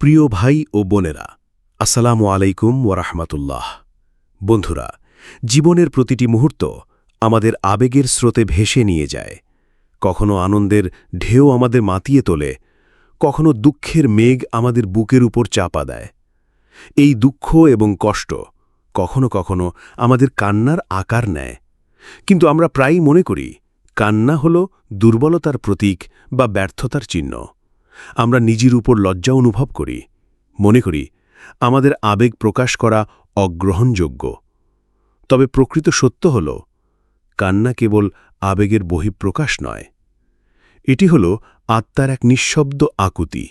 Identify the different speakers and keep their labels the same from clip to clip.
Speaker 1: প্রিয় ভাই ও বোনেরা, আসসালামু আলাইকুম ওরহমতুল্লাহ বন্ধুরা, জীবনের প্রতিটি মুহূর্ত আমাদের আবেগের স্রোতে ভেসে নিয়ে যায়। কখনো আনন্দের ঢেউ আমাদের মাতিয়ে তোলে, কখনো দুঃখের মেঘ আমাদের বুকের উপর চাপা দেয়। এই দুঃখ এবং কষ্ট কখনো কখনো আমাদের কান্নার আকার নেয়। কিন্তু আমরা প্রায়ই মনে করি, কান্না হল দুর্বলতার প্রতীক বা ব্যর্থতার চিহ্ন। আমরা নিজের উপর লজ্জা অনুভব করি। মনে করি, আমাদের আবেগ প্রকাশ করা অগ্রহণযোগ্য। তবে প্রকৃত সত্য হল, কান্না কেবল আবেগের বহিঃপ্রকাশ নয়। এটি হল আত্মার এক নিঃশব্দ আকুতি,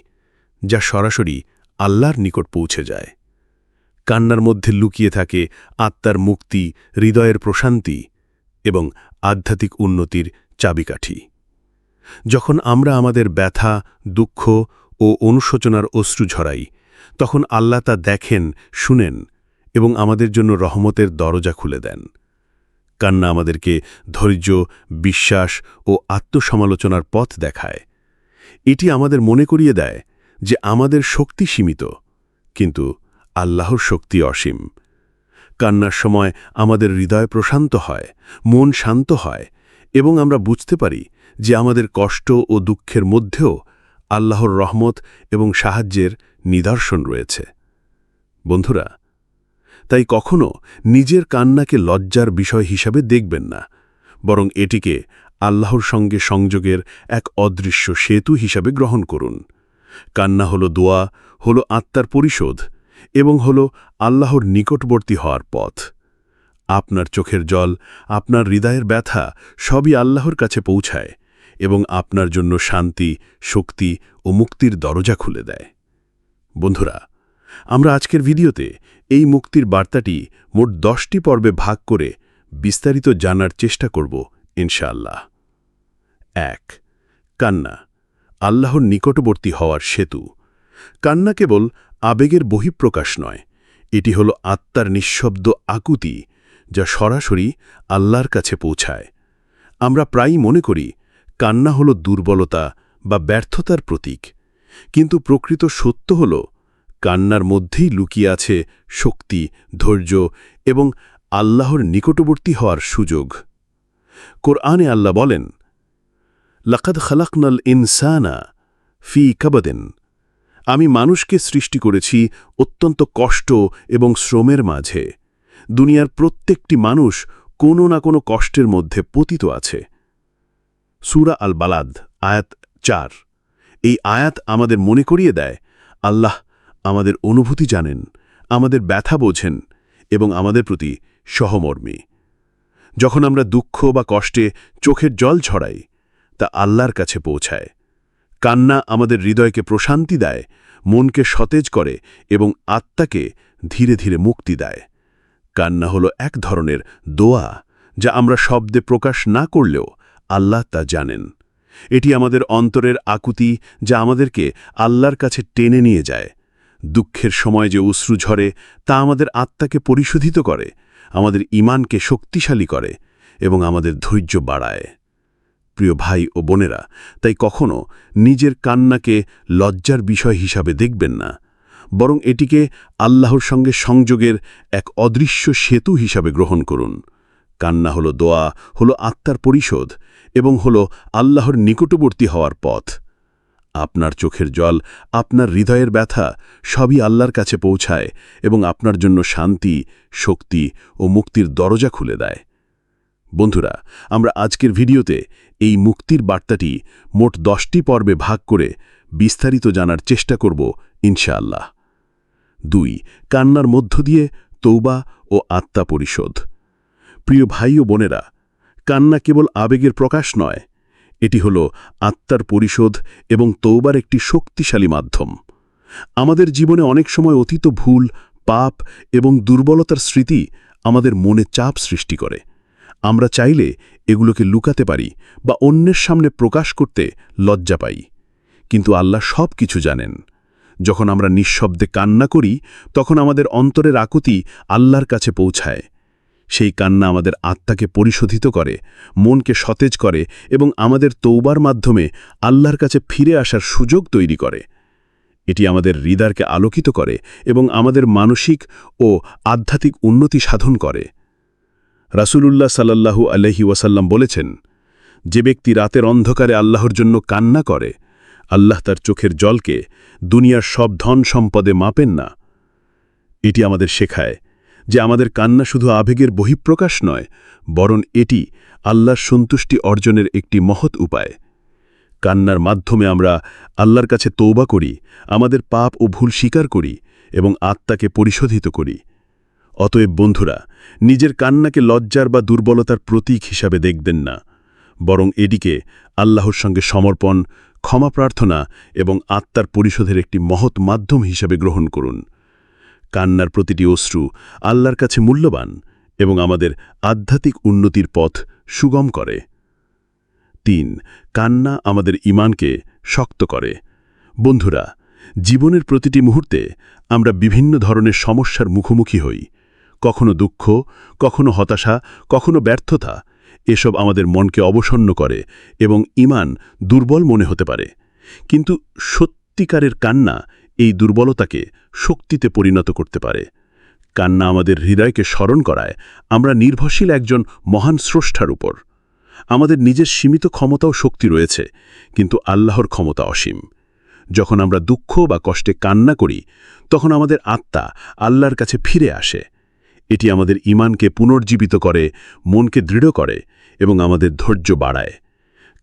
Speaker 1: যা সরাসরি আল্লাহর নিকট পৌঁছে যায়। কান্নার মধ্যে লুকিয়ে থাকে আত্মার মুক্তি, হৃদয়ের প্রশান্তি এবং আধ্যাত্মিক উন্নতির চাবিকাঠি। যখন আমরা আমাদের ব্যথা, দুঃখ ও অনুশোচনার অশ্রু ঝরাই, তখন আল্লাহ তা দেখেন, শুনেন এবং আমাদের জন্য রহমতের দরজা খুলে দেন। কান্না আমাদেরকে ধৈর্য, বিশ্বাস ও আত্মসমালোচনার পথ দেখায়। এটি আমাদের মনে করিয়ে দেয় যে আমাদের শক্তি সীমিত, কিন্তু আল্লাহর শক্তি অসীম। কান্নার সময় আমাদের হৃদয় প্রশান্ত হয়, মন শান্ত হয় এবং আমরা বুঝতে পারি যে আমাদের কষ্ট ও দুঃখের মধ্যেও আল্লাহর রহমত এবং সাহায্যের নিদর্শন রয়েছে। বন্ধুরা, তাই কখনো নিজের কান্নাকে লজ্জার বিষয় হিসাবে দেখবেন না, বরং এটিকে আল্লাহর সঙ্গে সংযোগের এক অদৃশ্য সেতু হিসাবে গ্রহণ করুন। কান্না হল দোয়া, হল আত্মার পরিশোধ এবং হল আল্লাহর নিকটবর্তী হওয়ার পথ। আপনার চোখের জল, আপনার হৃদয়ের ব্যথা সবই আল্লাহর কাছে পৌঁছায়। এবং আপনার জন্য শান্তি, শক্তি ও মুক্তির দরজা খুলে দেয়। বন্ধুরা, আমরা আজকের ভিডিওতে এই মুক্তির বার্তাটি মোট দশটি পর্বে ভাগ করে বিস্তারিত জানার চেষ্টা করব, ইনশাআল্লাহ। এক, কান্না, আল্লাহর নিকটবর্তী হওয়ার সেতু। কান্না কেবল আবেগের বহিঃপ্রকাশ নয়, এটি হল আত্মার নিঃশব্দ আকুতি যা সরাসরি আল্লাহর কাছে পৌঁছায়। আমরা প্রায়ই মনে করি কান্না হল দুর্বলতা বা ব্যর্থতার প্রতীক। কিন্তু প্রকৃত সত্য হল, কান্নার মধ্যেই লুকিয়ে আছে শক্তি, ধৈর্য এবং আল্লাহর নিকটবর্তী হওয়ার সুযোগ। কোরআনে আল্লাহ বলেন, লাকাদ খালাকনাল ইনসানা ফি কাবাদেন। আমি মানুষকে সৃষ্টি করেছি অত্যন্ত কষ্ট এবং শ্রমের মাঝে। দুনিয়ার প্রত্যেকটি মানুষ কোনো না কোনো কষ্টের মধ্যে পতিত আছে। সুরা আল বালাদ আয়াত চার। এই আয়াত আমাদের মনে করিয়ে দেয়, আল্লাহ আমাদের অনুভূতি জানেন, আমাদের ব্যথা বোঝেন এবং আমাদের প্রতি সহমর্মী। যখন আমরা দুঃখ বা কষ্টে চোখের জল ছড়াই, তা আল্লাহর কাছে পৌঁছায়। কান্না আমাদের হৃদয়কে প্রশান্তি দেয়, মনকে সতেজ করে এবং আত্মাকে ধীরে ধীরে মুক্তি দেয়। কান্না হল এক ধরনের দোয়া যা আমরা শব্দে প্রকাশ না করলেও আল্লাহ তা জানেন। এটি আমাদের অন্তরের আকুতি যা আমাদেরকে আল্লাহর কাছে টেনে নিয়ে যায়। দুঃখের সময় যে উশ্রু ঝরে, তা আমাদের আত্মাকে পরিশোধিত করে, আমাদের ইমানকে শক্তিশালী করে এবং আমাদের ধৈর্য বাড়ায়। প্রিয় ভাই ও বোনেরা, তাই কখনো নিজের কান্নাকে লজ্জার বিষয় হিসাবে দেখবেন না, বরং এটিকে আল্লাহর সঙ্গে সংযোগের এক অদৃশ্য সেতু হিসাবে গ্রহণ করুন। কান্না হলো দোয়া, হলো আত্মার পরিশোধ এবং হল আল্লাহর নিকটবর্তী হওয়ার পথ। আপনার চোখের জল, আপনার হৃদয়ের ব্যথা, সবই আল্লাহর কাছে পৌঁছায় এবং আপনার জন্য শান্তি, শক্তি ও মুক্তির দরজা খুলে দেয়। বন্ধুরা, আমরা আজকের ভিডিওতে এই মুক্তির বার্তাটি মোট দশটি পর্বে ভাগ করে বিস্তারিত জানার চেষ্টা করব, ইনশাআল্লাহ। দুই, কান্নার মধ্য দিয়ে তৌবা ও আত্মা পরিশোধ। প্রিয় ভাই ও বোনেরা কান্না কেবল আবেগের প্রকাশ নয়, এটি হল আত্মার পরিশোধ এবং তৌবার একটি শক্তিশালী মাধ্যম। আমাদের জীবনে অনেক সময় অতীত ভুল, পাপ এবং দুর্বলতার স্মৃতি আমাদের মনে চাপ সৃষ্টি করে। আমরা চাইলে এগুলোকে লুকাতে পারি বা অন্যের সামনে প্রকাশ করতে লজ্জা পাই। কিন্তু আল্লাহ সব কিছু জানেন। যখন আমরা নিঃশব্দে কান্না করি, তখন আমাদের অন্তরের আকুতি আল্লাহর কাছে পৌঁছায়। সেই কান্না আমাদের আত্মাকে পরিশোধিত করে, মনকে সতেজ করে এবং আমাদের তৌবার মাধ্যমে আল্লাহর কাছে ফিরে আসার সুযোগ তৈরি করে। এটি আমাদের হৃদয়কে আলোকিত করে এবং আমাদের মানসিক ও আধ্যাত্মিক উন্নতি সাধন করে। রাসূলুল্লাহ সাল্লাল্লাহু আলহি ওয়াসাল্লাম বলেছেন, যে ব্যক্তি রাতের অন্ধকারে আল্লাহর জন্য কান্না করে, আল্লাহ তার চোখের জলকে দুনিয়ার সব ধন সম্পদে মাপেন না। এটি আমাদের শেখায় যে আমাদের কান্না শুধু আবেগের বহিঃপ্রকাশ নয়, বরং এটি আল্লাহর সন্তুষ্টি অর্জনের একটি মহৎ উপায়। কান্নার মাধ্যমে আমরা আল্লাহর কাছে তৌবা করি, আমাদের পাপ ও ভুল স্বীকার করি এবং আত্মাকে পরিশোধিত করি। অতএব বন্ধুরা, নিজের কান্নাকে লজ্জার বা দুর্বলতার প্রতীক হিসাবে দেখবেন না, বরং এদিকে আল্লাহর সঙ্গে সমর্পণ, ক্ষমা প্রার্থনা এবং আত্মার পরিশোধের একটি মহৎ মাধ্যম হিসাবে গ্রহণ করুন। কান্নার প্রতিটি অশ্রু আল্লাহর কাছে মূল্যবান এবং আমাদের আধ্যাত্মিক উন্নতির পথ সুগম করে। তিন, কান্না আমাদের ইমানকে শক্ত করে। বন্ধুরা, জীবনের প্রতিটি মুহূর্তে আমরা বিভিন্ন ধরনের সমস্যার মুখোমুখি হই। কখনো দুঃখ, কখনো হতাশা, কখনো ব্যর্থতা, এসব আমাদের মনকে অবসন্ন করে এবং ইমান দুর্বল মনে হতে পারে। কিন্তু সত্যিকারের কান্না এই দুর্বলতাকে শক্তিতে পরিণত করতে পারে। কান্না আমাদের হৃদয়কে স্মরণ করায়, আমরা নির্ভরশীল একজন মহান স্রষ্টার উপর। আমাদের নিজের সীমিত ক্ষমতা ও শক্তি রয়েছে, কিন্তু আল্লাহর ক্ষমতা অসীম। যখন আমরা দুঃখ বা কষ্টে কান্না করি, তখন আমাদের আত্মা আল্লাহর কাছে ফিরে আসে। এটি আমাদের ইমানকে পুনর্জীবিত করে, মনকে দৃঢ় করে এবং আমাদের ধৈর্য বাড়ায়।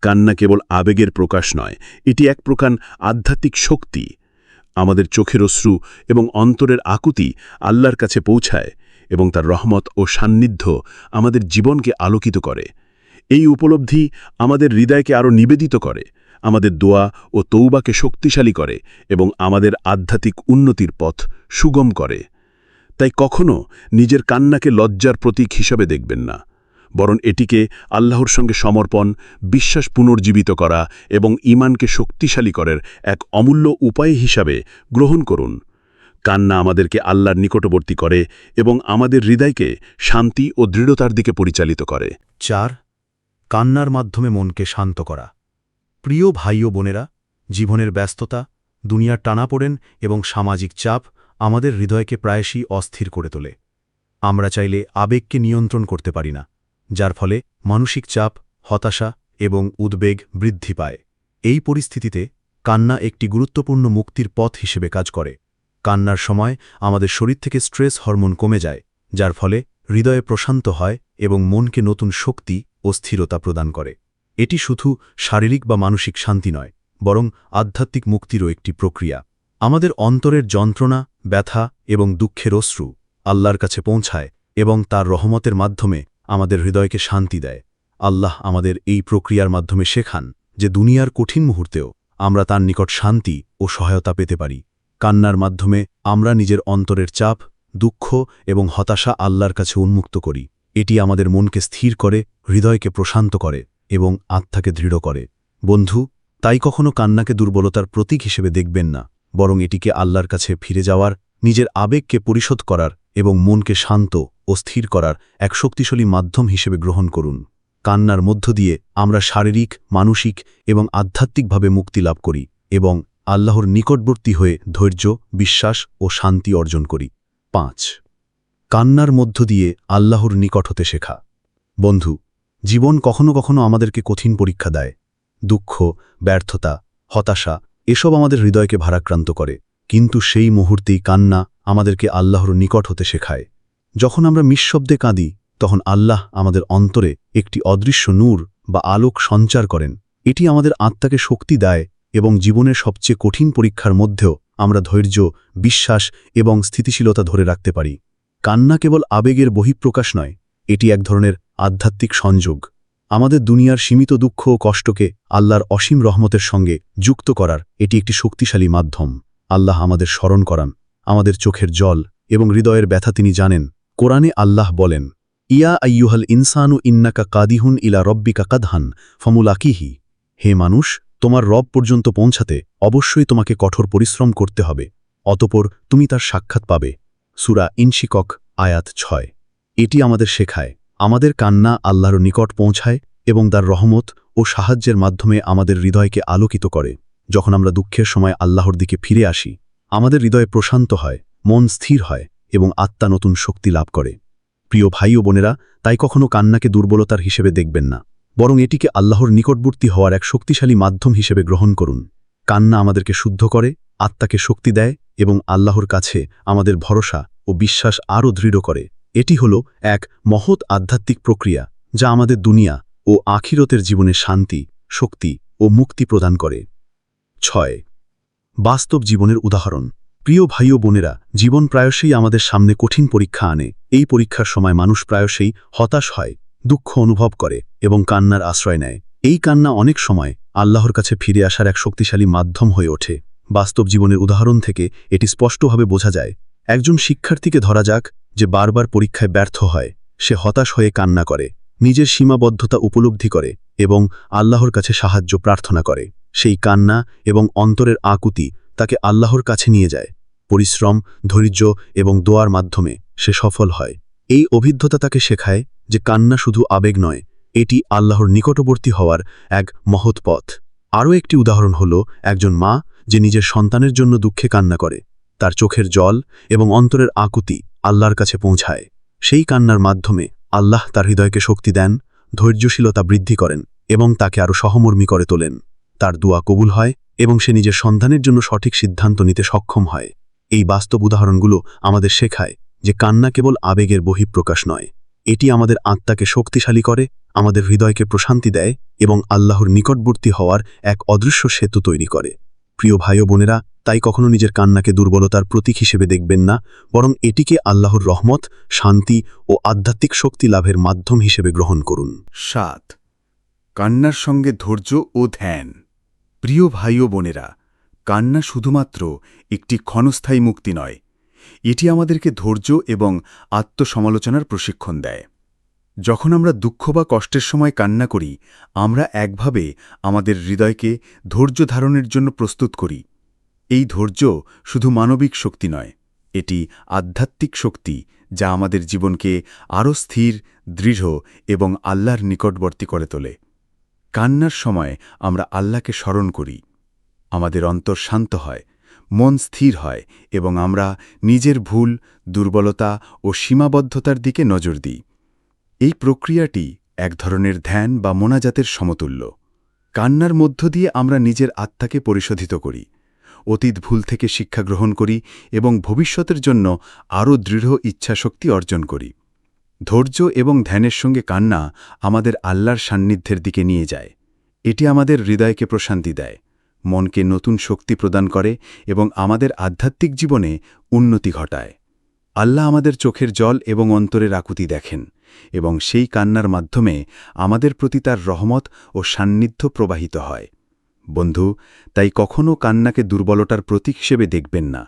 Speaker 1: কান্না কেবল আবেগের প্রকাশ নয়, এটি এক প্রকার আধ্যাত্মিক শক্তি। আমাদের চোখের অশ্রু এবং অন্তরের আকুতি আল্লাহর কাছে পৌঁছায় এবং তার রহমত ও সান্নিধ্য আমাদের জীবনকে আলোকিত করে। এই উপলব্ধি আমাদের হৃদয়কে আরও নিবেদিত করে, আমাদের দোয়া ও তৌবাকে শক্তিশালী করে এবং আমাদের আধ্যাত্মিক উন্নতির পথ সুগম করে। তাই কখনো নিজের কান্নাকে লজ্জার প্রতীক হিসাবে দেখবেন না। বরং এটিকে আল্লাহর সঙ্গে সমর্পণ, বিশ্বাস পুনর্জীবিত করা এবং ইমানকে শক্তিশালী করার এক অমূল্য উপায় হিসাবে গ্রহণ করুন। কান্না আমাদেরকে আল্লাহর নিকটবর্তী করে এবং আমাদের হৃদয়কে শান্তি ও দৃঢ়তার দিকে পরিচালিত করে।
Speaker 2: চার, কান্নার মাধ্যমে মনকে শান্ত করা। প্রিয় ভাই ও বোনেরা, জীবনের ব্যস্ততা, দুনিয়ার টানাপোড়েন এবং সামাজিক চাপ আমাদের হৃদয়কে প্রায়শই অস্থির করে তোলে। আমরা চাইলে আবেগকে নিয়ন্ত্রণ করতে পারি না। যার ফলে মানসিক চাপ, হতাশা এবং উদ্বেগ বৃদ্ধি পায়। এই পরিস্থিতিতে কান্না একটি গুরুত্বপূর্ণ মুক্তির পথ হিসেবে কাজ করে। কান্নার সময় আমাদের শরীর থেকে স্ট্রেস হরমোন কমে যায়, যার ফলে হৃদয়ে প্রশান্ত হয় এবং মনকে নতুন শক্তি ও স্থিরতা প্রদান করে। এটি শুধু শারীরিক বা মানসিক শান্তি নয়, বরং আধ্যাত্মিক মুক্তিরও একটি প্রক্রিয়া। আমাদের অন্তরের যন্ত্রণা, ব্যথা এবং দুঃখের অশ্রু আল্লাহর কাছে পৌঁছায় এবং তার রহমতের মাধ্যমে আমাদের হৃদয়কে শান্তি দেয়। আল্লাহ আমাদের এই প্রক্রিয়ার মাধ্যমে শেখান যে দুনিয়ার কঠিন মুহূর্তেও আমরা তার নিকট শান্তি ও সহায়তা পেতে পারি। কান্নার মাধ্যমে আমরা নিজের অন্তরের চাপ, দুঃখ এবং হতাশা আল্লাহর কাছে উন্মুক্ত করি। এটি আমাদের মনকে স্থির করে, হৃদয়কে প্রশান্ত করে এবং আত্মাকে দৃঢ় করে। বন্ধু, তাই কখনো কান্নাকে দুর্বলতার প্রতীক হিসেবে দেখবেন না, বরং এটিকে আল্লাহর কাছে ফিরে যাওয়ার, নিজের আবেগকে পরিশোধ করার এবং মনকে শান্ত ও স্থির করার এক শক্তিশালী মাধ্যম হিসেবে গ্রহণ করুন। কান্নার মধ্য দিয়ে আমরা শারীরিক, মানসিক এবং আধ্যাত্মিকভাবে মুক্তি লাভ করি এবং আল্লাহর নিকটবর্তী হয়ে ধৈর্য, বিশ্বাস ও শান্তি অর্জন করি। পাঁচ। কান্নার মধ্য দিয়ে আল্লাহর নিকট হতে শেখা। বন্ধু, জীবন কখনো কখনো আমাদেরকে কঠিন পরীক্ষা দেয়। দুঃখ, ব্যর্থতা, হতাশা, এসব আমাদের হৃদয়কে ভারাক্রান্ত করে। কিন্তু সেই মুহূর্তেই কান্না আমাদেরকে আল্লাহর নিকট হতে শেখায়। যখন আমরা নিঃশব্দে কাঁদি, তখন আল্লাহ আমাদের অন্তরে একটি অদৃশ্য নূর বা আলোক সঞ্চার করেন। এটি আমাদের আত্মাকে শক্তি দেয় এবং জীবনের সবচেয়ে কঠিন পরীক্ষার মধ্যেও আমরা ধৈর্য, বিশ্বাস এবং স্থিতিশীলতা ধরে রাখতে পারি। কান্না কেবল আবেগের বহিঃপ্রকাশ নয়, এটি এক ধরনের আধ্যাত্মিক সংযোগ। আমাদের দুনিয়ার সীমিত দুঃখ ও কষ্টকে আল্লাহর অসীম রহমতের সঙ্গে যুক্ত করার এটি একটি শক্তিশালী মাধ্যম। আল্লাহ আমাদের স্মরণ করান। আমাদের চোখের জল এবং হৃদয়ের ব্যথা তিনি জানেন। কোরআনে আল্লাহ বলেন, ইয়া আইয়ুহাল ইনসানু ইন্নাকা কাদিহুন ইলা রব্বিকা কাদহান ফমুলাকিহি। হে মানুষ, তোমার রব পর্যন্ত পৌঁছাতে অবশ্যই তোমাকে কঠোর পরিশ্রম করতে হবে, অতপর তুমি তার সাক্ষাৎ পাবে। সুরা ইনশিকক, আয়াত ছয়। এটি আমাদের শেখায়, আমাদের কান্না আল্লাহর নিকট পৌঁছায় এবং তার রহমত ও সাহায্যের মাধ্যমে আমাদের হৃদয়কে আলোকিত করে। যখন আমরা দুঃখের সময় আল্লাহর দিকে ফিরে আসি
Speaker 3: আমাদের হৃদয়ে প্রশান্ত হয়, মন স্থির হয় এবং আত্মা নতুন শক্তি লাভ করে। প্রিয় ভাই ও বোনেরা, তাই কখনো কান্নাকে দুর্বলতার হিসেবে দেখবেন না। বরং এটিকে আল্লাহর নিকটবর্তী হওয়ার এক শক্তিশালী মাধ্যম হিসেবে গ্রহণ করুন। কান্না আমাদেরকে শুদ্ধ করে, আত্মাকে শক্তি দেয় এবং আল্লাহর কাছে আমাদের ভরসা ও বিশ্বাস আরও দৃঢ় করে। এটি হল এক মহৎ আধ্যাত্মিক প্রক্রিয়া যা আমাদের দুনিয়া ও আখিরতের জীবনে শান্তি, শক্তি ও মুক্তি প্রদান করে। ছয় বাস্তব জীবনের উদাহরণ। প্রিয় ভাই ও বোনেরা, জীবন প্রায়শই আমাদের সামনে কঠিন পরীক্ষা আনে। এই পরীক্ষার সময় মানুষ প্রায়শই হতাশ হয়, দুঃখ অনুভব করে এবং কান্নার আশ্রয় নেয়। এই কান্না অনেক সময় আল্লাহর কাছে ফিরে আসার এক শক্তিশালী মাধ্যম হয়ে ওঠে। বাস্তব জীবনের উদাহরণ থেকে এটি স্পষ্টভাবে বোঝা যায়। একজন শিক্ষার্থীকে ধরা যাক যে বারবার পরীক্ষায় ব্যর্থ হয়, সে হতাশ হয়ে কান্না করে, নিজের সীমাবদ্ধতা উপলব্ধি করে এবং আল্লাহর কাছে সাহায্য প্রার্থনা করে। সেই কান্না এবং অন্তরের আকুতি তাকে আল্লাহর কাছে নিয়ে যায়। পরিশ্রম, ধৈর্য এবং দোয়ার মাধ্যমে সে সফল হয়। এই অভিজ্ঞতা তাকে শেখায় যে কান্না শুধু আবেগ নয়, এটি আল্লাহর নিকটবর্তী হওয়ার এক মহৎ পথ। আরও একটি উদাহরণ হল একজন মা যে নিজের সন্তানের জন্য দুঃখে কান্না করে। তার চোখের জল এবং অন্তরের আকুতি আল্লাহর কাছে পৌঁছায়। সেই কান্নার মাধ্যমে আল্লাহ তার হৃদয়কে শক্তি দেন, ধৈর্যশীলতা বৃদ্ধি করেন এবং তাকে আরও সহমর্মী করে তোলেন। তার দোয়া কবুল হয় এবং সে নিজের সন্ধানের জন্য সঠিক সিদ্ধান্ত নিতে সক্ষম হয়। এই বাস্তব উদাহরণগুলো আমাদের শেখায় যে কান্না কেবল আবেগের বহিঃপ্রকাশ নয়। এটি আমাদের আত্মাকে শক্তিশালী করে, আমাদের হৃদয়কে প্রশান্তি দেয় এবং আল্লাহর নিকটবর্তী হওয়ার এক অদৃশ্য সেতু তৈরি করে। প্রিয় ভাই বোনেরা, তাই কখনো নিজের কান্নাকে দুর্বলতার প্রতীক হিসেবে দেখবেন না, বরং এটিকে আল্লাহর রহমত, শান্তি ও আধ্যাত্মিক শক্তি লাভের মাধ্যম হিসেবে গ্রহণ করুন।
Speaker 2: সাত। কান্নার সঙ্গে ধৈর্য ও ধ্যান। প্রিয় ভাই ও বোনেরা, কান্না শুধুমাত্র একটি ক্ষণস্থায়ী মুক্তি নয়, এটি আমাদেরকে ধৈর্য এবং আত্মসমালোচনার প্রশিক্ষণ দেয়। যখন আমরা দুঃখ বা কষ্টের সময় কান্না করি, আমরা একভাবে আমাদের হৃদয়কে ধৈর্য ধারণের জন্য প্রস্তুত করি। এই ধৈর্য শুধু মানবিক শক্তি নয়, এটি আধ্যাত্মিক শক্তি যা আমাদের জীবনকে আরও স্থির, দৃঢ় এবং আল্লাহর নিকটবর্তী করে তোলে। কান্নার সময় আমরা আল্লাহকে স্মরণ করি। আমাদের অন্তর শান্ত হয়, মন স্থির হয় এবং আমরা নিজের ভুল, দুর্বলতা ও সীমাবদ্ধতার দিকে নজর দিই। এই প্রক্রিয়াটি এক ধরনের ধ্যান বা মোনাজাতের সমতুল্য। কান্নার মধ্য দিয়ে আমরা নিজের আত্মাকে পরিশোধিত করি, অতীত ভুল থেকে শিক্ষা গ্রহণ করি এবং ভবিষ্যতের জন্য আরও দৃঢ় ইচ্ছাশক্তি অর্জন করি। ধৈর্য এবং ধ্যানের সঙ্গে কান্না আমাদের আল্লাহর সান্নিধ্যের দিকে নিয়ে যায়। এটি আমাদের হৃদয়কে প্রশান্তি দেয়, মনকে নতুন শক্তি প্রদান করে এবং আমাদের আধ্যাত্মিক জীবনে উন্নতি ঘটায়। আল্লাহ আমাদের চোখের জল এবং অন্তরের আকুতি দেখেন এবং সেই কান্নার মাধ্যমে আমাদের প্রতি তার রহমত ও সান্নিধ্য প্রবাহিত হয়। বন্ধু, তাই কখনও কান্নাকে দুর্বলতার প্রতীক হিসেবে দেখবেন না।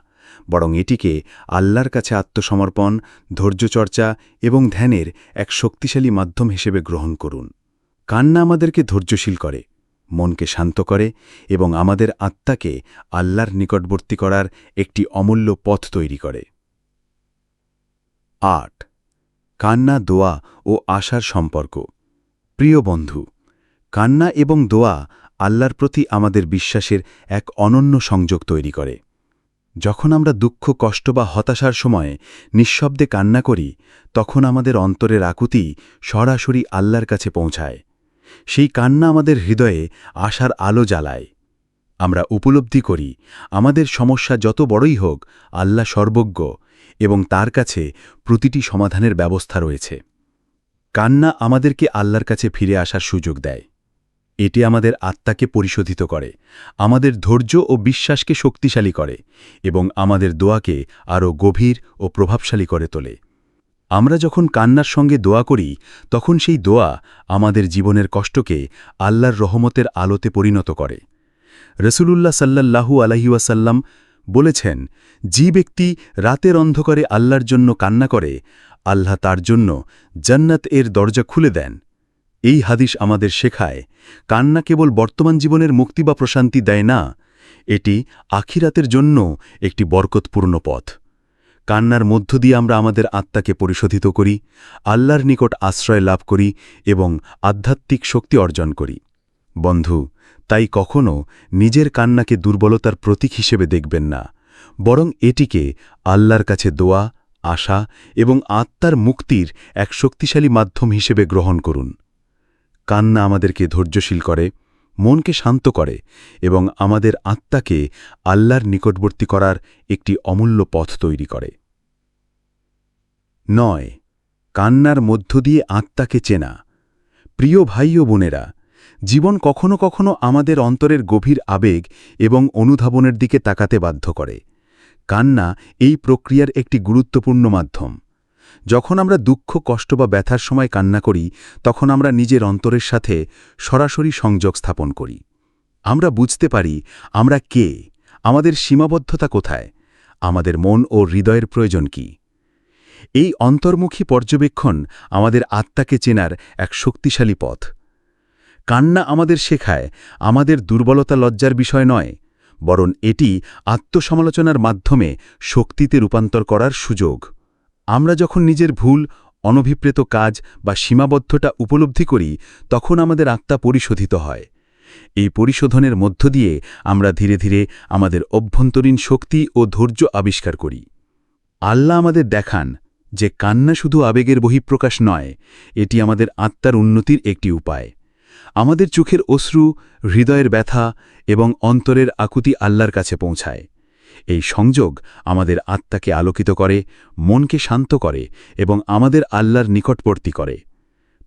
Speaker 2: বরং এটিকে আল্লাহর কাছে আত্মসমর্পণ, ধৈর্যচর্চা এবং ধ্যানের এক শক্তিশালী মাধ্যম হিসেবে গ্রহণ করুন। কান্না আমাদেরকে ধৈর্যশীল করে, মনকে শান্ত করে এবং আমাদের আত্মাকে আল্লাহর নিকটবর্তী করার একটি অমূল্য পথ তৈরি করে। আট। কান্না, দোয়া ও আশার সম্পর্ক। প্রিয় বন্ধু, কান্না এবং দোয়া আল্লাহর প্রতি আমাদের বিশ্বাসের এক অনন্য সংযোগ তৈরি করে। যখন আমরা দুঃখ, কষ্ট বা হতাশার সময় নিঃশব্দে কান্না করি, তখন আমাদের অন্তরের আকুতি সরাসরি আল্লাহর কাছে পৌঁছায়। সেই কান্না আমাদের হৃদয়ে আশার আলো জ্বালায়। আমরা উপলব্ধি করি, আমাদের সমস্যা যত বড়ই হোক, আল্লাহ সর্বজ্ঞ এবং তার কাছে প্রতিটি সমাধানের ব্যবস্থা রয়েছে। কান্না আমাদেরকে আল্লাহর কাছে ফিরে আসার সুযোগ দেয়। এটি আমাদের আত্মাকে পরিশোধিত করে, আমাদের ধৈর্য ও বিশ্বাসকে শক্তিশালী করে, এবং আমাদের দোয়াকে আরও গভীর ও প্রভাবশালী করে তোলে। আমরা যখন কান্নার সঙ্গে দোয়া করি, তখন সেই দোয়া আমাদের জীবনের কষ্টকে আল্লাহর রহমতের আলোতে পরিণত করে। রসুলুল্লাহ সাল্লাল্লাহু আলহিউসাল্লাম বলেছেন, যে ব্যক্তি রাতের অন্ধকারে আল্লাহর জন্য কান্না করে, আল্লাহ তার জন্য জান্নাত এর দরজা খুলে দেন। এই হাদিস আমাদের শেখায়, কান্না কেবল বর্তমান জীবনের মুক্তি বা প্রশান্তি দেয় না, এটি আখিরাতের জন্য একটি বরকতপূর্ণ পথ। কান্নার মধ্য দিয়ে আমরা আমাদের আত্মাকে পরিশোধিত করি, আল্লাহর নিকট আশ্রয় লাভ করি এবং আধ্যাত্মিক শক্তি অর্জন করি। বন্ধু, তাই কখনও নিজের কান্নাকে দুর্বলতার প্রতীক হিসেবে দেখবেন না, বরং এটিকে আল্লাহর কাছে দোয়া, আশা এবং আত্মার মুক্তির এক শক্তিশালী মাধ্যম হিসেবে গ্রহণ করুন। কান্না আমাদেরকে ধৈর্যশীল করে, মনকে শান্ত করে এবং আমাদের আত্মাকে আল্লাহর নিকটবর্তী করার একটি অমূল্য পথ তৈরি করে। নয়, কান্নার মধ্য দিয়ে আত্মাকে চেনা। প্রিয় ভাই ও বোনেরা, জীবন কখনো কখনো আমাদের অন্তরের গভীর আবেগ এবং অনুধাবনের দিকে তাকাতে বাধ্য করে। কান্না এই প্রক্রিয়ার একটি গুরুত্বপূর্ণ মাধ্যম। যখন আমরা দুঃখ, কষ্ট বা ব্যথার সময় কান্না করি, তখন আমরা নিজের অন্তরের সাথে সরাসরি সংযোগ স্থাপন করি। আমরা বুঝতে পারি, আমরা কে? আমাদের সীমাবদ্ধতা কোথায়? আমাদের মন ও হৃদয়ের প্রয়োজন কি? এই অন্তর্মুখী পর্যবেক্ষণ আমাদের আত্মাকে চেনার এক শক্তিশালী পথ। কান্না আমাদের শেখায়, আমাদের দুর্বলতা লজ্জার বিষয় নয়, বরং এটি আত্মসমালোচনার মাধ্যমে শক্তিতে রূপান্তর করার সুযোগ। আমরা যখন নিজের ভুল, অনভিপ্রেত কাজ বা সীমাবদ্ধতা উপলব্ধি করি, তখন আমাদের আত্মা পরিশোধিত হয়। এই পরিশোধনের মধ্য দিয়ে আমরা ধীরে ধীরে আমাদের অভ্যন্তরীণ শক্তি ও ধৈর্য আবিষ্কার করি। আল্লাহ আমাদের দেখান যে কান্না শুধু আবেগের বহিঃপ্রকাশ নয়, এটি আমাদের আত্মার উন্নতির একটি উপায়। আমাদের চোখের অশ্রু, হৃদয়ের ব্যথা এবং অন্তরের আকুতি আল্লাহর কাছে পৌঁছায়। এই সংযোগ আমাদের আত্মাকে আলোকিত করে, মনকে শান্ত করে এবং আমাদের আল্লাহর নিকটবর্তী করে।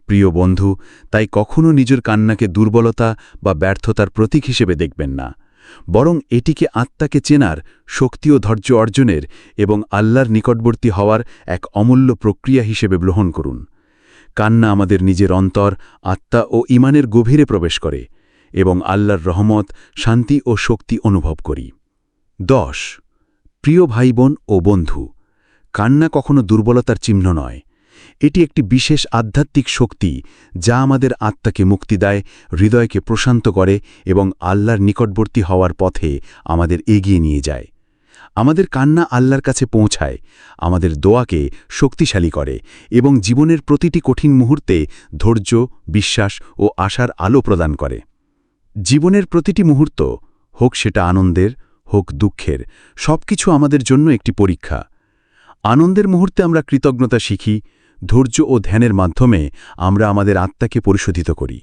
Speaker 2: প্রিয় বন্ধু, তাই কখনও নিজের কান্নাকে দুর্বলতা বা ব্যর্থতার প্রতীক হিসেবে দেখবেন না। বরং এটিকে আত্মাকে চেনার শক্তি ও ধৈর্য অর্জনের এবং আল্লাহর নিকটবর্তী হওয়ার এক অমূল্য প্রক্রিয়া হিসেবে গ্রহণ করুন। কান্না আমাদের নিজের অন্তর, আত্মা ও ইমানের গভীরে প্রবেশ করে এবং আল্লাহর রহমত, শান্তি ও শক্তি অনুভব করি। দশ। প্রিয় ভাই বোন ও বন্ধু, কান্না কখনো দুর্বলতার চিহ্ন নয়। এটি একটি বিশেষ আধ্যাত্মিক শক্তি যা আমাদের আত্মাকে মুক্তি দেয়, হৃদয়কে প্রশান্ত করে এবং আল্লাহর নিকটবর্তী হওয়ার পথে আমাদের এগিয়ে নিয়ে যায়। আমাদের কান্না আল্লাহর কাছে পৌঁছায়, আমাদের দোয়াকে শক্তিশালী করে এবং জীবনের প্রতিটি কঠিন মুহূর্তে ধৈর্য, বিশ্বাস ও আশার আলো প্রদান করে। জীবনের প্রতিটি মুহূর্ত হোক সেটা আনন্দের হোক দুঃখের, সবকিছু আমাদের জন্য একটি পরীক্ষা। আনন্দের মুহূর্তে আমরা কৃতজ্ঞতা শিখি, ধৈর্য ও ধ্যানের মাধ্যমে আমরা আমাদের আত্মাকে পরিশোধিত করি।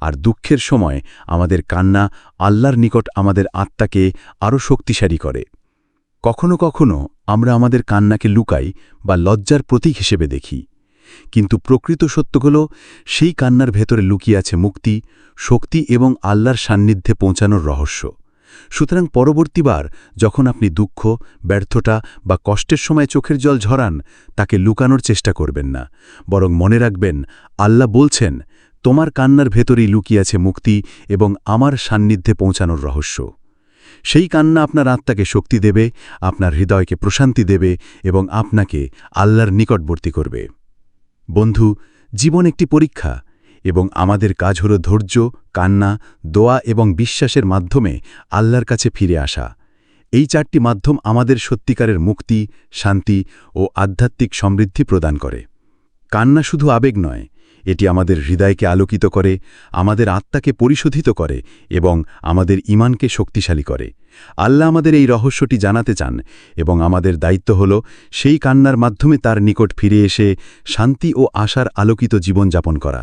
Speaker 2: আর দুঃখের সময় আমাদের কান্না আল্লাহর নিকট আমাদের আত্মাকে আরও শক্তিশালী করে। কখনো কখনো আমরা আমাদের কান্নাকে লুকাই বা লজ্জার প্রতীক হিসেবে দেখি। কিন্তু প্রকৃত সত্য হল, সেই কান্নার ভেতরে লুকিয়ে আছে মুক্তি, শক্তি এবং আল্লাহর সান্নিধ্যে পৌঁছানোর রহস্য। সুতরাং পরবর্তীবার যখন আপনি দুঃখ, ব্যর্থতা বা কষ্টের সময় চোখের জল ঝরান, তাকে লুকানোর চেষ্টা করবেন না। বরং মনে রাখবেন, আল্লাহ বলছেন, তোমার কান্নার ভেতরেই লুকিয়ে আছে মুক্তি এবং আমার সান্নিধ্যে পৌঁছানোর রহস্য। সেই কান্না আপনার আত্মাকে শক্তি দেবে, আপনার হৃদয়কে প্রশান্তি দেবে এবং আপনাকে আল্লাহর নিকটবর্তী করবে। বন্ধু, জীবন একটি পরীক্ষা। এবং আমাদের কাজ হল ধৈর্য, কান্না, দোয়া এবং বিশ্বাসের মাধ্যমে আল্লাহর কাছে ফিরে আসা। এই চারটি মাধ্যম আমাদের সত্যিকারের মুক্তি, শান্তি ও আধ্যাত্মিক সমৃদ্ধি প্রদান করে। কান্না শুধু আবেগ নয়, এটি আমাদের হৃদয়কে আলোকিত করে, আমাদের আত্মাকে পরিশোধিত করে এবং আমাদের ইমানকে শক্তিশালী করে। আল্লাহ আমাদের এই রহস্যটি জানাতে চান এবং আমাদের দায়িত্ব হল সেই কান্নার মাধ্যমে তার নিকট ফিরে এসে শান্তি ও আশার আলোকিত জীবন জীবনযাপন করা।